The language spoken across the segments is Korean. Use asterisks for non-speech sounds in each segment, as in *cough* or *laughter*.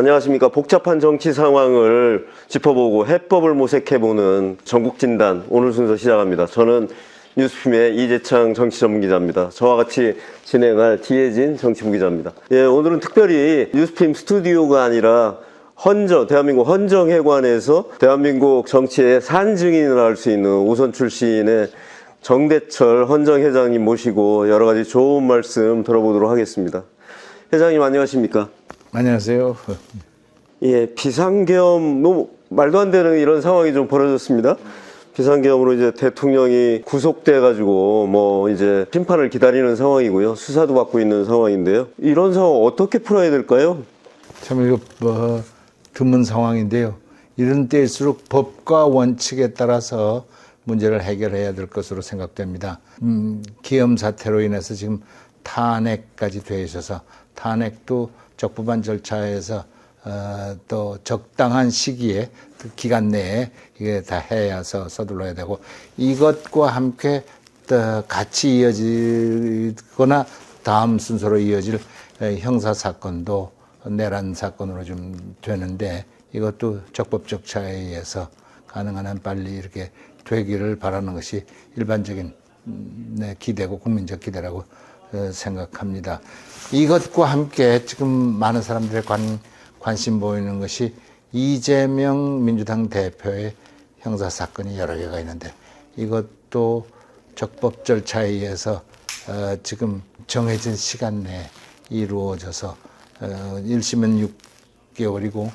안녕하십니까. 복잡한 정치 상황을 짚어보고 해법을 모색해보는 전국진단 오늘 순서 시작합니다. 저는 뉴스핌의 이재창 정치 전문 기자입니다. 저와 같이 진행할 지혜진 정치부 기자입니다. 예, 오늘은 특별히 뉴스핌 스튜디오가 아니라 헌정, 대한민국 헌정회관에서 대한민국 정치의 산증인을 할 수 있는 우선 출신의 정대철 헌정회장님 모시고 여러 가지 좋은 말씀 들어보도록 하겠습니다. 회장님 안녕하십니까? 안녕하세요. 예, 비상계엄 너무 말도 안 되는 이런 상황이 좀 벌어졌습니다. 비상계엄으로 이제 대통령이 구속돼 가지고 뭐 이제 심판을 기다리는 상황이고요. 수사도 받고 있는 상황인데요. 이런 상황 어떻게 풀어야 될까요? 참 이거 뭐 드문 상황인데요. 이런 때일수록 법과 원칙에 따라서 문제를 해결해야 될 것으로 생각됩니다. 음, 기염 사태로 인해서 지금 탄핵까지 돼 있어서 탄핵도 적법한 절차에서 어, 또 적당한 시기에 그 기간 내에 이게 다 해야서 서둘러야 되고 이것과 함께 또 같이 이어지거나 다음 순서로 이어질 에, 형사 사건도 내란 사건으로 좀 되는데 이것도 적법 절차에 의해서 가능한 한 빨리 이렇게 되기를 바라는 것이 일반적인 음, 네, 기대고 국민적 기대라고 어, 생각합니다. 이것과 함께 지금 많은 사람들의 관, 관심 보이는 것이 이재명 민주당 대표의 형사 사건이 여러 개가 있는데 이것도 적법 절차에 의해서 어, 지금 정해진 시간 내에 이루어져서 어, 1심은 6개월이고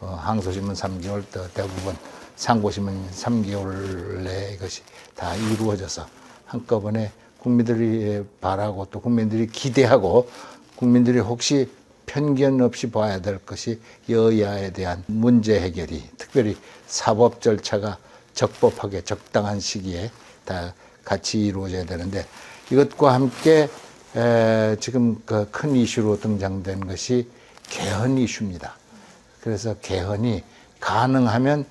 어, 항소심은 3개월 또 대부분 상고심은 3개월 내에 이것이 다 이루어져서 한꺼번에 국민들이 바라고 또 국민들이 기대하고 국민들이 혹시 편견 없이 봐야 될 것이 여야에 대한 문제 해결이 특별히 사법 절차가 적법하게 적당한 시기에 다 같이 이루어져야 되는데 이것과 함께 에, 지금 그 큰 이슈로 등장된 것이 개헌 이슈입니다. 그래서 개헌이 가능하면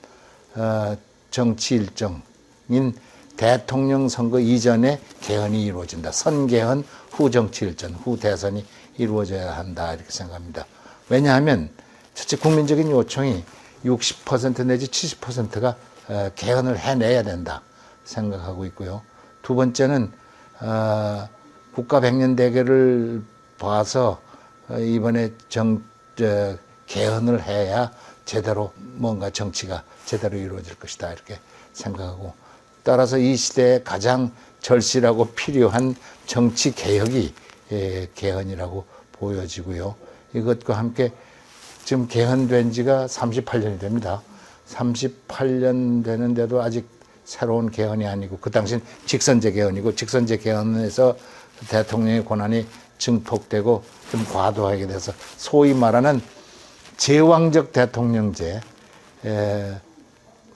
어, 정치 일정인 대통령 선거 이전에 개헌이 이루어진다. 선개헌 후 정치 일정, 후 대선이 이루어져야 한다 이렇게 생각합니다. 왜냐하면 첫째 국민적인 요청이 60% 내지 70%가 어, 개헌을 해내야 된다 생각하고 있고요. 두 번째는 어, 국가 백년 대계를 봐서 어, 이번에 정 저, 개헌을 해야 제대로 뭔가 정치가 제대로 이루어질 것이다 이렇게 생각하고 따라서 이 시대에 가장 절실하고 필요한 정치 개혁이 예, 개헌이라고 보여지고요. 이것과 함께 지금 개헌된 지가 38년이 됩니다. 38년 되는데도 아직 새로운 개헌이 아니고 그 당시엔 직선제 개헌이고 직선제 개헌에서 대통령의 권한이 증폭되고 좀 과도하게 돼서 소위 말하는 제왕적 대통령제 에,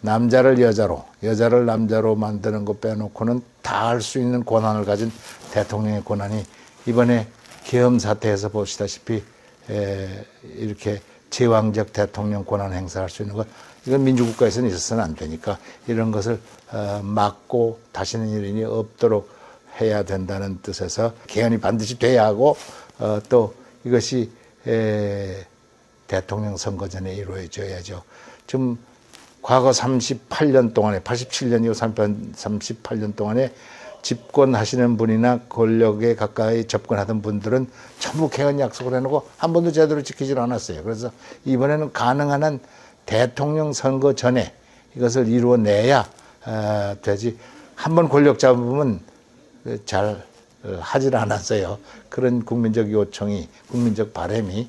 남자를 여자로 여자를 남자로 만드는 것 빼놓고는 다 할 수 있는 권한을 가진 대통령의 권한이 이번에 계엄 사태에서 보시다시피 에, 이렇게 제왕적 대통령 권한 행사할 수 있는 것 이건 민주국가에서는 있어서는 안 되니까 이런 것을 어, 막고 다시는 이런 일이 없도록 해야 된다는 뜻에서 개헌이 반드시 돼야 하고 어, 또 이것이 에, 대통령 선거 전에 이루어져야죠. 지금 과거 38년 동안에 87년 이후 38년 동안에 집권하시는 분이나 권력에 가까이 접근하던 분들은 전부 개헌 약속을 해놓고 한 번도 제대로 지키질 않았어요. 그래서 이번에는 가능한 한 대통령 선거 전에 이것을 이루어내야 어, 되지. 한 번 권력 잡으면 잘 어, 하질 않았어요. 그런 국민적 요청이, 국민적 바람이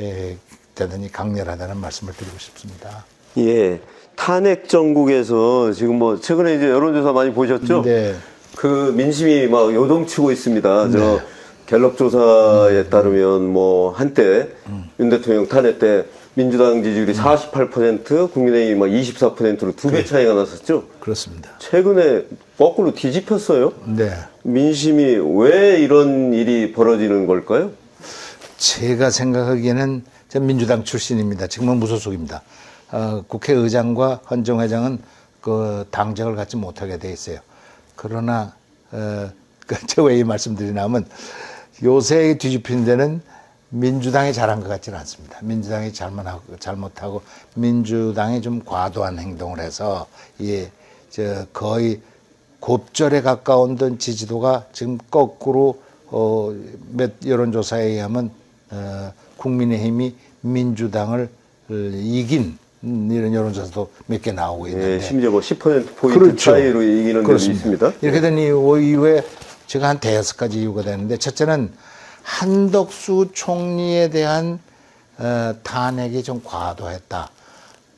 에, 대단히 강렬하다는 말씀을 드리고 싶습니다. 예. 탄핵 정국에서 지금 뭐 최근에 이제 여론조사 많이 보셨죠? 네. 그 민심이 막 요동치고 있습니다. 저 네. 갤럽 조사에 따르면 뭐 한때 윤 대통령 탄핵 때 민주당 지지율이 48% 국민의힘이 막 24%로 두배 차이가 났었죠. 그렇습니다. 최근에 거꾸로 뒤집혔어요. 네. 민심이 왜 이런 일이 벌어지는 걸까요? 제가 생각하기에는 전 민주당 출신입니다. 지금은 무소속입니다. 어, 국회의장과 헌정 회장은 그 당적을 갖지 못하게 돼 있어요. 그러나 어, *laughs* 제가 왜이 말씀드리냐면 요새 뒤집힌 데는 민주당이 잘한 것 같지는 않습니다. 민주당이 잘못하고, 잘못하고 민주당이 좀 과도한 행동을 해서 예, 저 거의 곱절에 가까운 던 지지도가 지금 거꾸로 어, 몇 여론조사에 의하면 어, 국민의힘이 민주당을 어, 이긴 음, 이런 여론조사도 몇 개 나오고 있는데 예, 심지어 뭐 10%포인트 차이로 이기는 데도. 있습니다. 이렇게 된 이유 이후에 제가 한 대여섯 가지 이유가 되는데 첫째는 한덕수 총리에 대한 어, 탄핵이 좀 과도했다.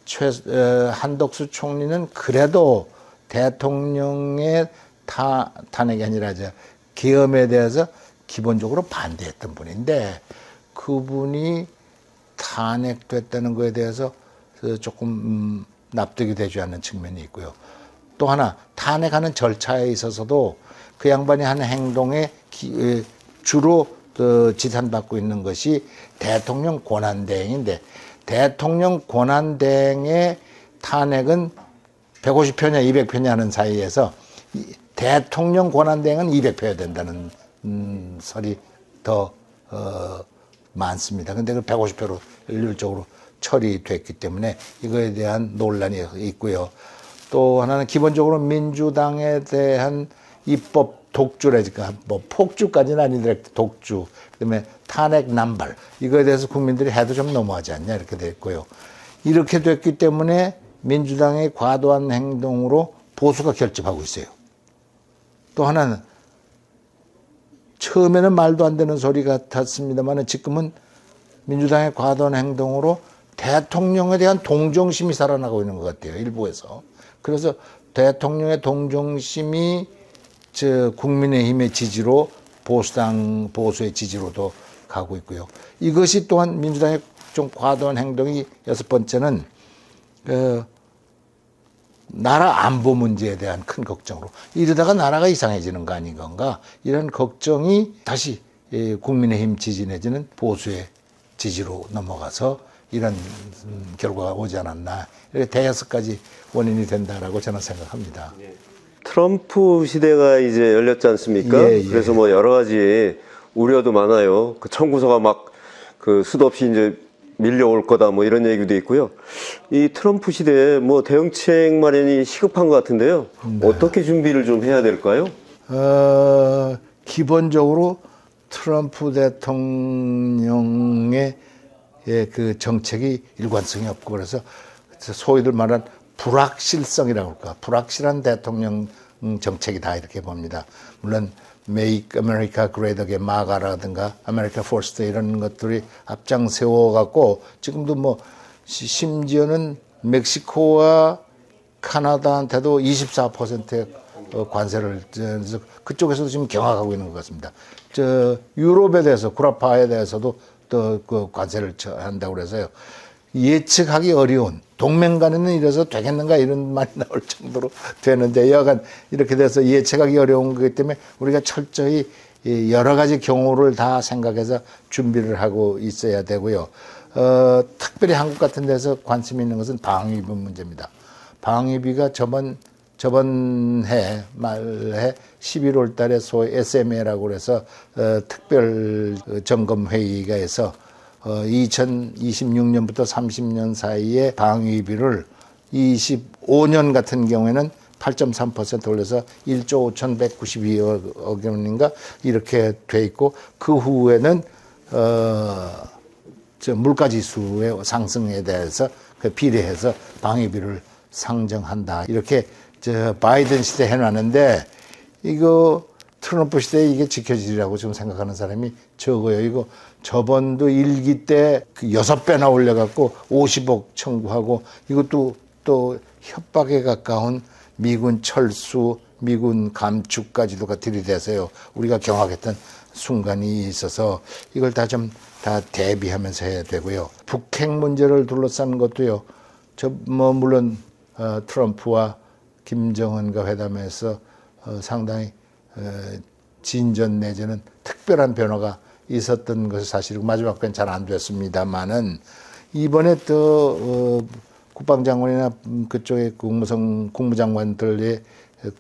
최, 어, 한덕수 총리는 그래도 대통령의 타, 탄핵이 아니라 저 계엄에 대해서 기본적으로 반대했던 분인데 그분이 탄핵됐다는 것에 대해서 그 조금 음, 납득이 되지 않는 측면이 있고요. 또 하나 탄핵하는 절차에 있어서도 그 양반이 한 행동에 주로 어, 지탄받고 있는 것이 대통령 권한대행인데 대통령 권한대행의 탄핵은 150표냐 200표냐 하는 사이에서 이 대통령 권한대행은 200표야 된다는 음, 설이 더 어, 많습니다. 근데 그 150표로 일률적으로 처리됐기 때문에 이거에 대한 논란이 있고요. 또 하나는 기본적으로 민주당에 대한 입법 독주라니까 뭐 폭주까지는 아니더라도 독주 그다음에 탄핵 남발 이거에 대해서 국민들이 해도 좀 너무하지 않냐 이렇게 됐고요. 이렇게 됐기 때문에 민주당의 과도한 행동으로 보수가 결집하고 있어요. 또 하나는 처음에는 말도 안 되는 소리 같았습니다만 지금은 민주당의 과도한 행동으로 대통령에 대한 동정심이 살아나고 있는 것 같아요. 일부에서. 그래서 대통령의 동정심이 저 국민의힘의 지지로 보수당 보수의 지지로도 가고 있고요. 이것이 또한 민주당의 좀 과도한 행동이 여섯 번째는 그 나라 안보 문제에 대한 큰 걱정으로 이러다가 나라가 이상해지는 거 아닌 건가 이런 걱정이 다시 예, 국민의힘 지지 내지는 보수의 지지로 넘어가서 이런 음, 결과가 오지 않았나 이렇게 대여섯 가지 원인이 된다라고 저는 생각합니다. 트럼프 시대가 이제 열렸지 않습니까? 예, 예. 그래서 뭐 여러 가지 우려도 많아요. 그 청구서가 막 그 수도 없이 이제 밀려올 거다 뭐 이런 얘기도 있고요. 이 트럼프 시대에 뭐 대응책 마련이 시급한 것 같은데요. 네. 어떻게 준비를 좀 해야 될까요? 어, 기본적으로 트럼프 대통령의 예, 그 정책이 일관성이 없고 그래서 소위들 말한 불확실성이라고 할까 불확실한 대통령 정책이다 이렇게 봅니다. 물론 Make America Great Again 마가라든가 America First 이런 것들이 앞장 세워 갖고 지금도 뭐 시- 심지어는 멕시코와 카나다한테도 24%의 어, 관세를 그쪽에서도 지금 경악하고 있는 것 같습니다. 저 유럽에 대해서 구라파에 대해서도 또 그 관세를 처- 한다고 그래서요. 예측하기 어려운 동맹 간에는 이래서 되겠는가 이런 말이 *laughs* 나올 정도로 되는데 여하간 이렇게 돼서 예측하기 어려운 거기 때문에 우리가 철저히 이 여러 가지 경우를 다 생각해서 준비를 하고 있어야 되고요. 어, 특별히 한국 같은 데서 관심 있는 것은 방위비 문제입니다. 방위비가 저번 저번 해 말해 11월 달에 소위 SMA라고 그래서 어, 특별 어, 점검 회의가 해서 어, 2026년부터 30년 사이에 방위비를 25년 같은 경우에는 8.3% 올려서 1조 5,192억 원인가 이렇게 돼 있고 그 후에는 어, 저 물가 지수의 상승에 대해서 그 비례해서 방위비를 상정한다. 이렇게 저 바이든 시대 해놨는데 이거 트럼프 시대에 이게 지켜지리라고 지금 생각하는 사람이 적어요. 이거 저번도 일기 때그 여섯 배나 올려갖고 50억 청구하고 이것도 또 협박에 가까운 미군 철수, 미군 감축까지도가 들이대서요. 우리가 경악했던 순간이 있어서 이걸 다 좀다 대비하면서 해야 되고요. 북핵 문제를 둘러싼 것도요. 저 뭐 물론 어, 트럼프와 김정은과 회담에서 어, 상당히 어, 진전 내지는 특별한 변화가 있었던 것이 사실이고 마지막 건잘안 됐습니다만은 이번에 또 어, 국방장관이나 음, 그쪽의 국무성 국무장관들의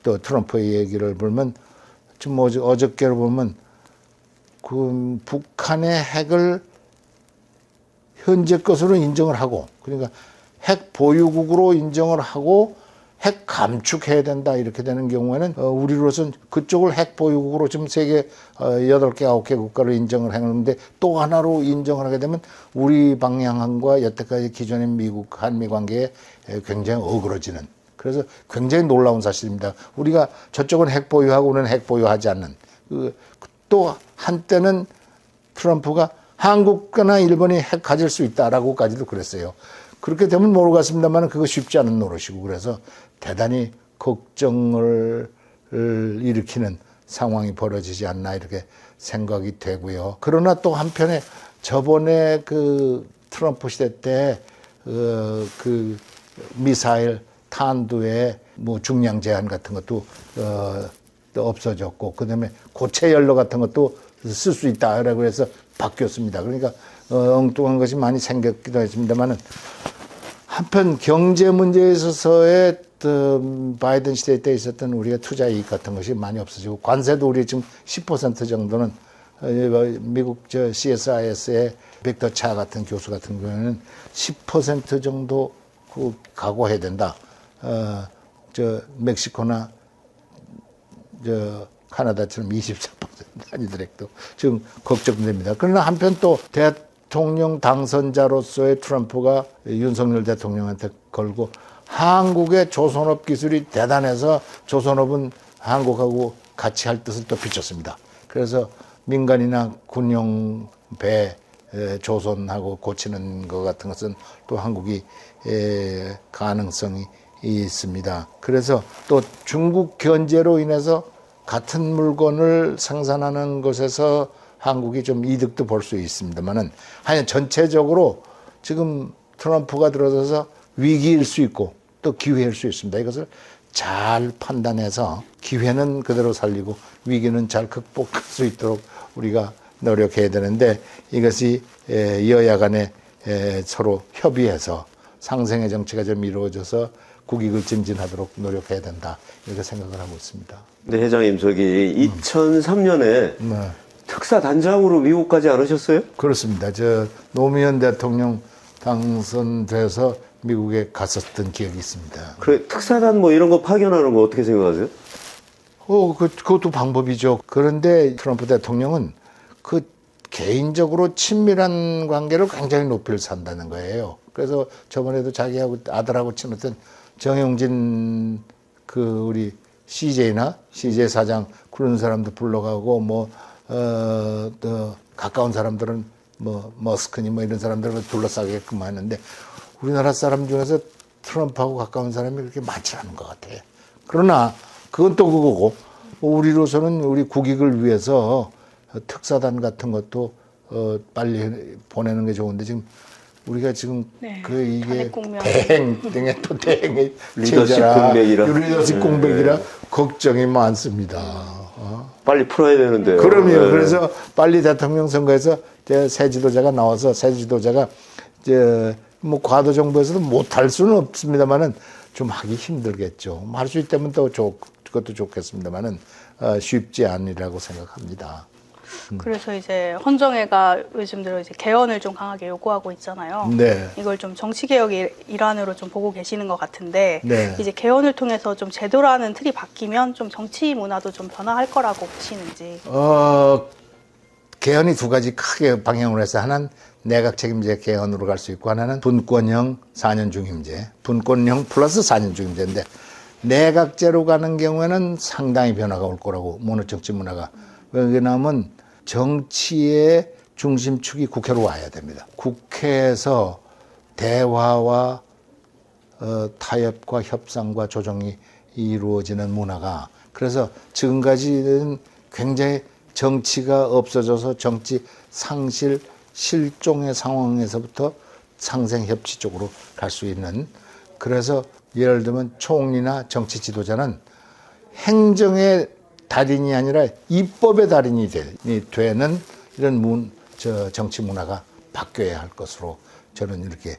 또 트럼프의 얘기를 보면 좀 어저, 어저께를 보면 그 북한의 핵을 현재 것으로 인정을 하고 그러니까 핵 보유국으로 인정을 하고 핵 감축해야 된다 이렇게 되는 경우에는 어, 우리로서는 그쪽을 핵 보유국으로 지금 세계 어, 여덟 개 아홉 개 국가를 인정을 했는데 또 하나로 인정을 하게 되면 우리 방향과 여태까지 기존의 미국 한미 관계에 에, 굉장히 어그러지는 그래서 굉장히 놀라운 사실입니다. 우리가 저쪽은 핵 보유하고 우리는 핵 보유하지 않는 그, 또 한때는 트럼프가 한국이나 일본이 핵 가질 수 있다라고까지도 그랬어요. 그렇게 되면 모르겠습니다만 그거 쉽지 않은 노릇이고 그래서 대단히 걱정을 일으키는 상황이 벌어지지 않나 이렇게 생각이 되고요. 그러나 또 한편에 저번에 그 트럼프 시대 때그 미사일 탄두에 뭐 중량 제한 같은 것도 어, 또 없어졌고 그다음에 고체 연료 같은 것도 쓸 수 있다라고 해서 바뀌었습니다. 그러니까 어, 엉뚱한 것이 많이 생겼기도 했습니다만은 한편 경제 문제에 있어서의 그 바이든 시대 때 있었던 우리가 투자 이익 같은 것이 많이 없어지고 관세도 우리 지금 10% 정도는 어, 미국 저 CSIS의 빅터 차 같은 교수 같은 경우에는 10% 정도 그 각오해야 된다. 어, 저 멕시코나 저 카나다처럼 24% 아니더라도 지금 걱정됩니다. 그러나 한편 또 대 통령 당선자로서의 트럼프가 윤석열 대통령한테 걸고 한국의 조선업 기술이 대단해서 조선업은 한국하고 같이 할 뜻을 또 비췄습니다. 그래서 민간이나 군용 배 에, 조선하고 고치는 것 같은 것은 또 한국이 에, 가능성이 있습니다. 그래서 또 중국 견제로 인해서 같은 물건을 생산하는 것에서 한국이 좀 이득도 볼 수 있습니다만은 하여간 전체적으로 지금 트럼프가 들어서서 위기일 수 있고 또 기회일 수 있습니다. 이것을 잘 판단해서 기회는 그대로 살리고 위기는 잘 극복할 수 있도록 우리가 노력해야 되는데 이것이 에, 여야 간에 에, 서로 협의해서 상생의 정치가 좀 이루어져서 국익을 증진하도록 노력해야 된다 이렇게 생각을 하고 있습니다. 네, 회장님, 저기 2003년에 네. 특사 단장으로 미국 가지 않으셨어요? 그렇습니다. 저 노무현 대통령 당선돼서 미국에 갔었던 기억이 있습니다. 그래, 특사단 뭐 이런 거 파견하는 거 어떻게 생각하세요? 어, 그, 그것도 방법이죠. 그런데 트럼프 대통령은 그 개인적으로 친밀한 관계를 굉장히 높이를 산다는 거예요. 그래서 저번에도 자기하고 아들하고 친했던 정용진 그 우리 CJ나 CJ 사장 그런 사람도 불러가고 뭐, 어, 또 가까운 사람들은 뭐 머스크니 뭐 이런 사람들을 둘러싸게끔 하는데 우리나라 사람 중에서 트럼프하고 가까운 사람이 그렇게 많지 않은 것 같아요. 그러나 그건 또 그거고 우리로서는 우리 국익을 위해서 특사단 같은 것도 어 빨리 보내는 게 좋은데 지금 우리가 지금 네, 그 이게. 대행 등의 또 대행의 리더십 공백이라. 리더십 네. 공백이라 걱정이 많습니다. 어? 빨리 풀어야 되는데요. 그럼요. 네. 그래서 빨리 대통령 선거에서 새 지도자가 나와서 새 지도자가 이제 뭐 과도 정부에서도 못할 수는 없습니다만은 좀 하기 힘들겠죠. 뭐 할수 있다면 또 좋, 그것도 좋겠습니다만은 어, 쉽지 않으리라고 생각합니다. 그래서 이제 헌정회가 요즘 들어 이제 개헌을 좀 강하게 요구하고 있잖아요. 네. 이걸 좀 정치 개혁의 일환으로 좀 보고 계시는 것 같은데 네. 이제 개헌을 통해서 좀 제도라는 틀이 바뀌면 좀 정치 문화도 좀 변화할 거라고 보시는지. 어, 개헌이 두 가지 크게 방향으로 해서 하나는 내각 책임제 개헌으로 갈 수 있고 하나는 분권형 4년 중임제, 분권형 플러스 4년 중임제인데 내각제로 가는 경우에는 상당히 변화가 올 거라고 모노 정치 문화가 왜냐하면 정치의 중심축이 국회로 와야 됩니다. 국회에서 대화와 어, 타협과 협상과 조정이 이루어지는 문화가 그래서 지금까지는 굉장히 정치가 없어져서 정치 상실 실종의 상황에서부터 상생 협치 쪽으로 갈 수 있는 그래서 예를 들면 총리나 정치 지도자는 행정의 달인이 아니라 입법의 달인이 될- 이 되는 이런 문, 저 정치 문화가 바뀌어야 할 것으로 저는 이렇게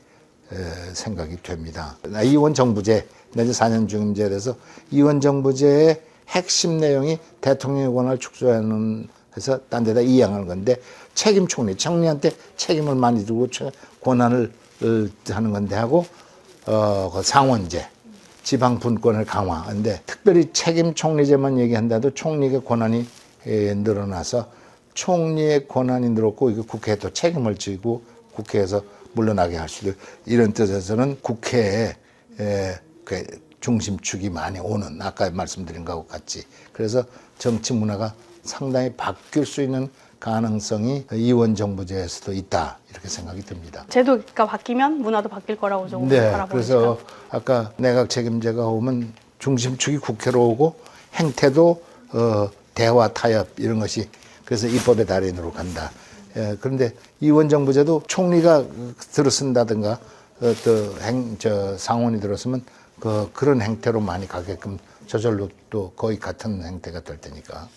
에, 생각이 됩니다. 나 이원 정부제, 나 이제 4년 중임제에 대해서 이원 정부제의 핵심 내용이 대통령의 권한을 축소하는 해서 딴 데다 이양하는 건데 책임 총리, 총리한테 책임을 많이 두고 최- 권한을 어, 하는 건데 하고 어, 그 상원제, 지방 분권을 강화하는데 특별히 책임 총리제만 얘기한다도 총리의 권한이 에, 늘어나서 총리의 권한이 늘었고 이거 국회에 또 책임을 지고 국회에서 물러나게 할 수도 이런 뜻에서는 국회에 에, 그 중심축이 많이 오는 아까 말씀드린 것과 같이. 그래서 정치 문화가 상당히 바뀔 수 있는 가능성이 이원 정부제에서도 있다 이렇게 생각이 듭니다. 제도가 바뀌면 문화도 바뀔 거라고 조금 네, 바라보는 그래서. 아까 내각 책임제가 오면 중심축이 국회로 오고 행태도 어, 대화 타협 이런 것이 그래서 입법의 달인으로 간다. 예, 그런데 이원 정부제도 총리가 들어쓴다든가 어, 또행저 상원이 들었으면 그 그런 행태로 많이 가게끔 저절로 또 거의 같은 행태가 될 테니까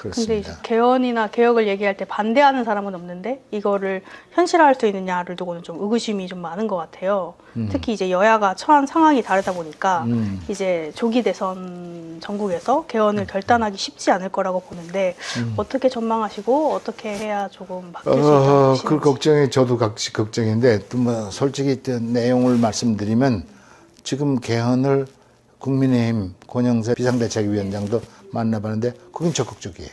그렇습니다. 개헌이나 개혁을 얘기할 때 반대하는 사람은 없는데 이거를 현실화할 수 있느냐를 두고는 좀 의구심이 좀 많은 것 같아요. 음. 특히 이제 여야가 처한 상황이 다르다 보니까 이제 조기 대선 전국에서 개헌을 결단하기 쉽지 않을 거라고 보는데 어떻게 전망하시고 어떻게 해야 조금 바뀔 수 있다고 음. 어. 그 걱정이 저도 같이 걱정인데 또 뭐 솔직히 또 내용을 말씀드리면 지금 개헌을 국민의힘 권영세 비상대책위원장도 만나봤는데 그건 적극적이에요.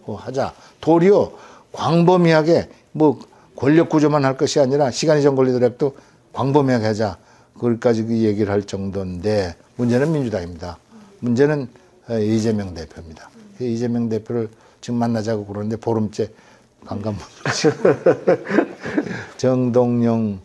그거 하자. 도리어 광범위하게 뭐 권력 구조만 할 것이 아니라 시간이 좀 걸리더라도 광범위하게 하자. 그걸까지 그 얘기를 할 정도인데 문제는 민주당입니다. 문제는 어, 이재명 대표입니다. 그 이재명 대표를 지금 만나자고 그러는데 보름째 관광 *laughs* 정동영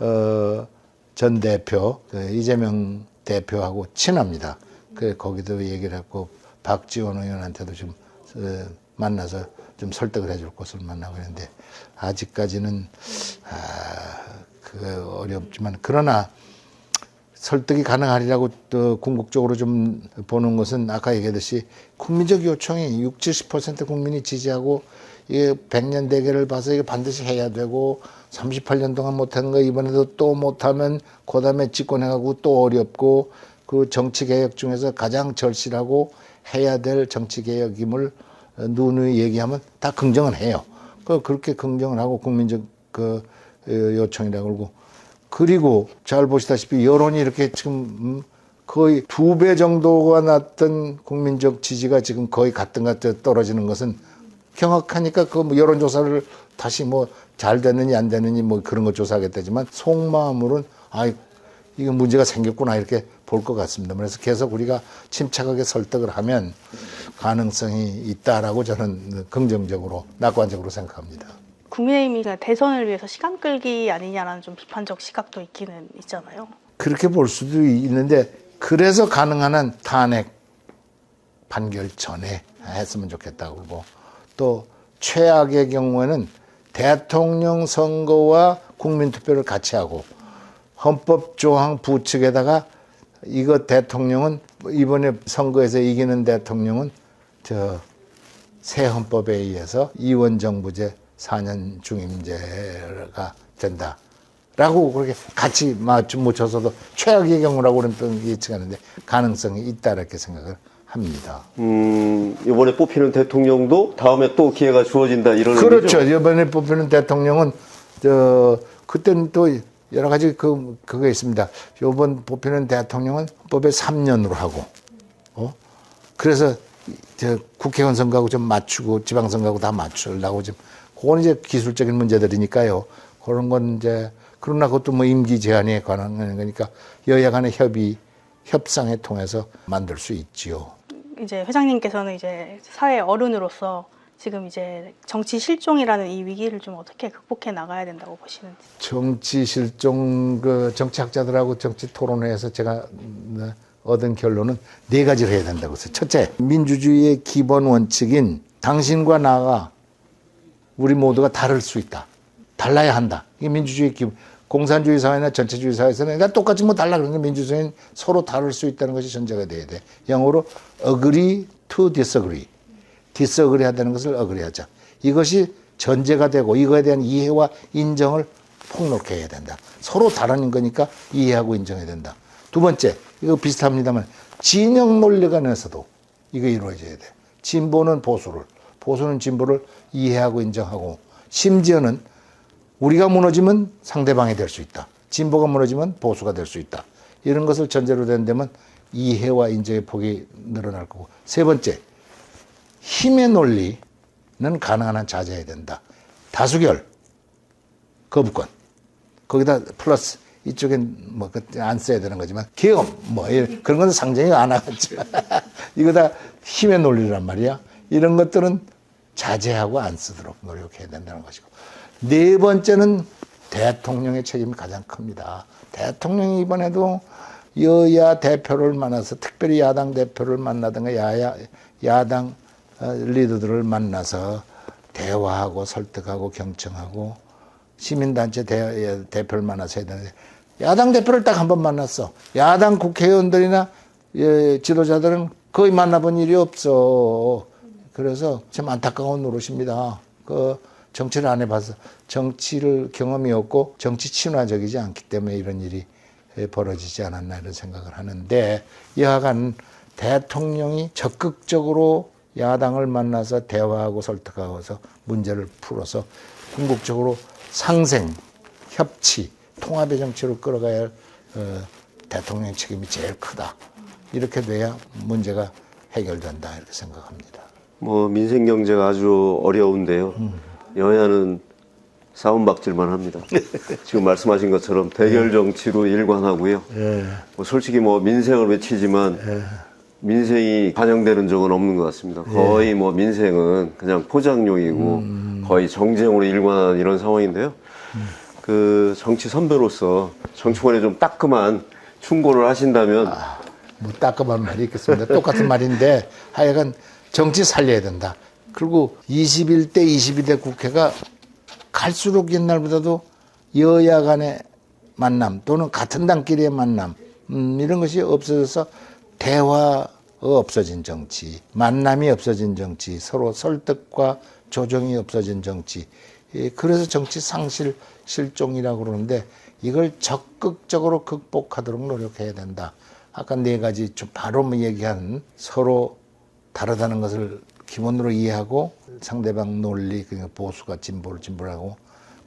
어, 전 대표 그 이재명 대표하고 친합니다. 그 거기도 얘기를 했고 박지원 의원한테도 좀 어, 만나서 좀 설득을 해줄 곳을 만나고 있는데 아직까지는 아, 그 어렵지만 그러나 설득이 가능하리라고 또 궁극적으로 좀 보는 것은 아까 얘기했듯이 국민적 요청이 60, 70% 국민이 지지하고 이게 100년 대계를 봐서 이게 반드시 해야 되고 38년 동안 못한 거 이번에도 또 못하면 그 다음에 집권해가고 또 어렵고 그 정치 개혁 중에서 가장 절실하고 해야 될 정치 개혁임을 누누이 얘기하면 다 긍정은 해요. 그 그렇게 긍정을 하고 국민적 그 어, 요청이라고 그러고 그리고 잘 보시다시피 여론이 이렇게 지금 음, 거의 두 배 정도가 났던 국민적 지지가 지금 거의 같아 떨어지는 것은 경악하니까 그 뭐 여론조사를 다시 뭐잘 됐느니 안 됐느니 뭐 그런 거 조사하겠다지만 속마음으로는 아이 게 문제가 생겼구나 이렇게 볼 것 같습니다. 그래서 계속 우리가 침착하게 설득을 하면 가능성이 있다라고 저는 긍정적으로 낙관적으로 생각합니다. 국민의힘이 대선을 위해서 시간 끌기 아니냐라는 좀 비판적 시각도 있기는 있잖아요. 그렇게 볼 수도 있는데 그래서 가능한 한 탄핵 판결 전에 했으면 좋겠다고 그러고 또 최악의 경우에는 대통령 선거와 국민투표를 같이 하고 헌법조항 부측에다가 이거 대통령은 이번에 선거에서 이기는 대통령은 저 새 헌법에 의해서 이원정부제 4년 중임제가 된다. 라고 그렇게 같이 맞춤 묻혀서도 최악의 경우라고 그런 또 예측하는데 가능성이 있다 이렇게 생각을 합니다. 음, 이번에 뽑히는 대통령도 다음에 또 기회가 주어진다 이런 그렇죠. 의미죠? 이번에 뽑히는 대통령은 저 그때는 또 여러 가지 그 그거 있습니다. 이번 뽑히는 대통령은 법에 3년으로 하고, 어 그래서 저 국회의원 선거하고 좀 맞추고 지방 선거하고 다 맞추려고 지금 그건 이제 기술적인 문제들이니까요. 그런 건 이제 그러나 그것도 뭐 임기 제한에 관한 거니까 여야 간의 협의 협상에 통해서 만들 수 있지요. 이제 회장님께서는 이제 사회 어른으로서 지금 이제 정치 실종이라는 이 위기를 좀 어떻게 극복해 나가야 된다고 보시는지. 정치 실종 그 정치학자들하고 정치 토론회에서 제가 음, 얻은 결론은 네 가지를 해야 된다고 했어요. 첫째, 민주주의의 기본 원칙인 당신과 나가 우리 모두가 다를 수 있다. 달라야 한다. 이게 민주주의 기본. 공산주의 사회나 전체주의 사회에서는 그러니까 똑같이 뭐 달라 그러는 게 민주주의는 서로 다를 수 있다는 것이 전제가 돼야 돼. 영어로 agree to disagree. 디스어그리 하다는 것을 어그리하자. 이것이 전제가 되고 이거에 대한 이해와 인정을 폭넓게 해야 된다. 서로 다른 거니까 이해하고 인정해야 된다. 두 번째, 이거 비슷합니다만 진영 논리관에서도 이거 이루어져야 돼. 진보는 보수를, 보수는 진보를 이해하고 인정하고 심지어는 우리가 무너지면 상대방이 될 수 있다. 진보가 무너지면 보수가 될 수 있다. 이런 것을 전제로 된다면 이해와 인정의 폭이 늘어날 거고 세 번째 힘의 논리는 가능한 한 자제해야 된다. 다수결, 거부권. 거기다 플러스 이쪽엔 뭐안 써야 되는 거지만 계엄 뭐 그런 건 상정이 안 하겠지. *laughs* 이거 다 힘의 논리란 말이야. 이런 것들은 자제하고 안 쓰도록 노력해야 된다는 것이고 네 번째는 대통령의 책임이 가장 큽니다. 대통령이 이번에도 여야 대표를 만나서 특별히 야당 대표를 만나든가 야야 야당 어, 리더들을 만나서 대화하고 설득하고 경청하고 시민단체 대, 대표를 만나서 해야 되는데 야당 대표를 딱 한 번 만났어. 야당 국회의원들이나 예, 지도자들은 거의 만나본 일이 없어. 그래서 참 안타까운 노릇입니다. 그 정치를 안 해봐서 정치를 경험이 없고 정치 친화적이지 않기 때문에 이런 일이 예, 벌어지지 않았나 이런 생각을 하는데 여하간 대통령이 적극적으로 야당을 만나서 대화하고 설득하고서 문제를 풀어서 궁극적으로 상생, 협치, 통합의 정치로 끌어가야 할 어, 대통령의 책임이 제일 크다. 이렇게 돼야 문제가 해결된다 이렇게 생각합니다. 뭐 민생 경제가 아주 어려운데요. 여야는 싸움박질만 합니다. *laughs* 지금 말씀하신 것처럼 대결 정치로 일관하고요. 뭐 솔직히 뭐 민생을 외치지만 민생이 반영되는 적은 없는 것 같습니다. 거의 뭐 민생은 그냥 포장용이고 거의 정쟁으로 일관한 이런 상황인데요. 그 정치 선배로서 정치권에 좀 따끔한 충고를 하신다면 뭐 따끔한 말이 있겠습니다. 똑같은 *laughs* 말인데 하여간 정치 살려야 된다. 그리고 21대, 22대 국회가 갈수록 옛날보다도 여야 간의 만남 또는 같은 당끼리의 만남 음, 이런 것이 없어져서 대화가 없어진 정치, 만남이 없어진 정치, 서로 설득과 조정이 없어진 정치. 예, 그래서 정치 상실 실종이라고 그러는데 이걸 적극적으로 극복하도록 노력해야 된다. 아까 네 가지 좀 바로 뭐 얘기한 서로 다르다는 것을 기본으로 이해하고 상대방 논리 그러니까 보수가 진보를 진보라고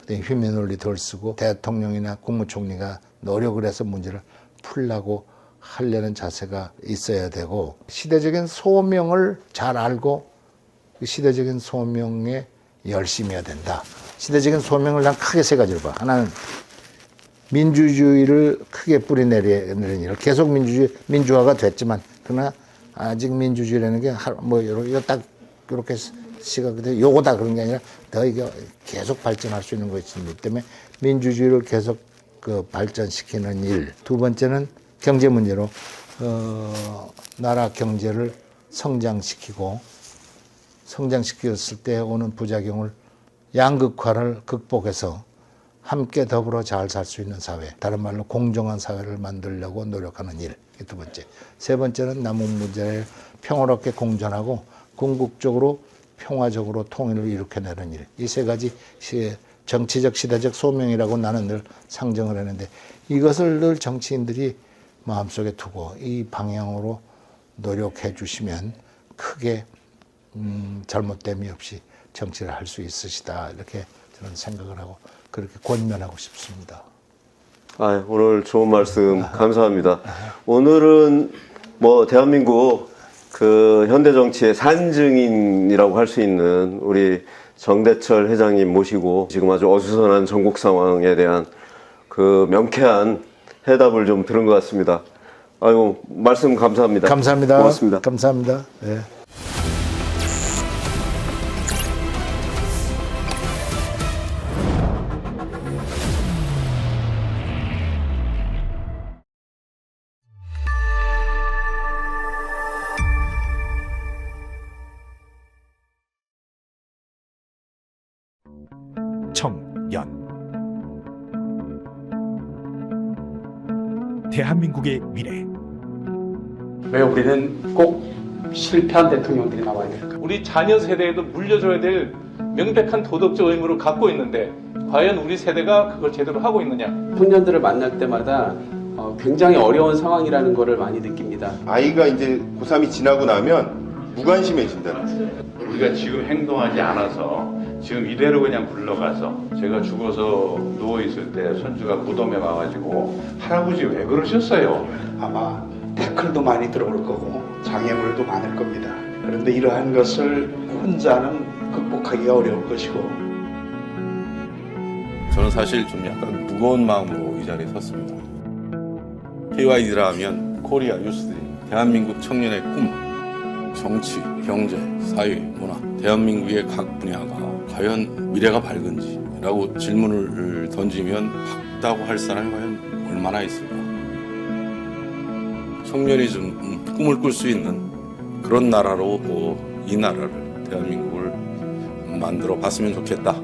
그다음에 힘의 논리 덜 쓰고 대통령이나 국무총리가 노력을 해서 문제를 풀라고 하려는 자세가 있어야 되고 시대적인 소명을 잘 알고 그 시대적인 소명에 열심히 해야 된다. 시대적인 소명을 난 크게 세 가지로 봐. 하나는 민주주의를 크게 뿌리내리는 일. 계속 민주주의, 민주화가 됐지만, 그러나 아직 민주주의라는 게, 뭐, 이거 딱, 이렇게 시각이 요거다 그런 게 아니라 더 이게 계속 발전할 수 있는 것이기 때문에 민주주의를 계속 그 발전시키는 일. 두 번째는 경제 문제로, 어, 나라 경제를 성장시키고, 성장시켰을 때 오는 부작용을 양극화를 극복해서 함께 더불어 잘 살 수 있는 사회, 다른 말로 공정한 사회를 만들려고 노력하는 일. 두 번째. 세 번째는 남은 문제를 평화롭게 공존하고 궁극적으로 평화적으로 통일을 일으켜내는 일. 이 세 가지 시- 정치적 시대적 소명이라고 나는 늘 상정을 하는데 이것을 늘 정치인들이 마음속에 두고 이 방향으로 노력해 주시면 크게 음, 잘못됨이 없이 정치를 할 수 있으시다 이렇게 저는 생각을 하고 그렇게 권면하고 싶습니다. 아, 오늘 좋은 말씀 감사합니다. 오늘은 뭐 대한민국 그 현대 정치의 산증인이라고 할 수 있는 우리 정대철 회장님 모시고 지금 아주 어수선한 전국 상황에 대한 그 명쾌한 해답을 좀 들은 것 같습니다. 아유, 말씀 감사합니다. 감사합니다. 고맙습니다. 감사합니다. 예. 대한민국의 미래 왜 우리는 꼭 실패한 대통령들이 나와야 될까? 우리 자녀 세대에도 물려줘야 될 명백한 도덕적 의무를 갖고 있는데 과연 우리 세대가 그걸 제대로 하고 있느냐? 청년들을 만날 때마다 어, 굉장히 어려운 상황이라는 것을 많이 느낍니다. 아이가 이제 고3이 지나고 나면 무관심해진다는 우리가 지금 행동하지 않아서 지금 이대로 그냥 굴러가서 제가 죽어서 누워 있을 때 손주가 무덤에 와가지고 할아버지 왜 그러셨어요? 아마 태클도 많이 들어올 거고 장애물도 많을 겁니다. 그런데 이러한 것을 혼자는 극복하기가 어려울 것이고 저는 사실 좀 약간 무거운 마음으로 이 자리에 섰습니다. KYD라 하면 코리아 유스드림, 대한민국 청년의 꿈, 정치, 경제, 사회, 문화, 대한민국의 각 분야가 과연 미래가 밝은지라고 질문을 던지면 밝다고 할 사람이 과연 얼마나 있을까? 청년이 좀 음, 꿈을 꿀 수 있는 그런 나라로 뭐이 나라를 대한민국을 만들어 봤으면 좋겠다.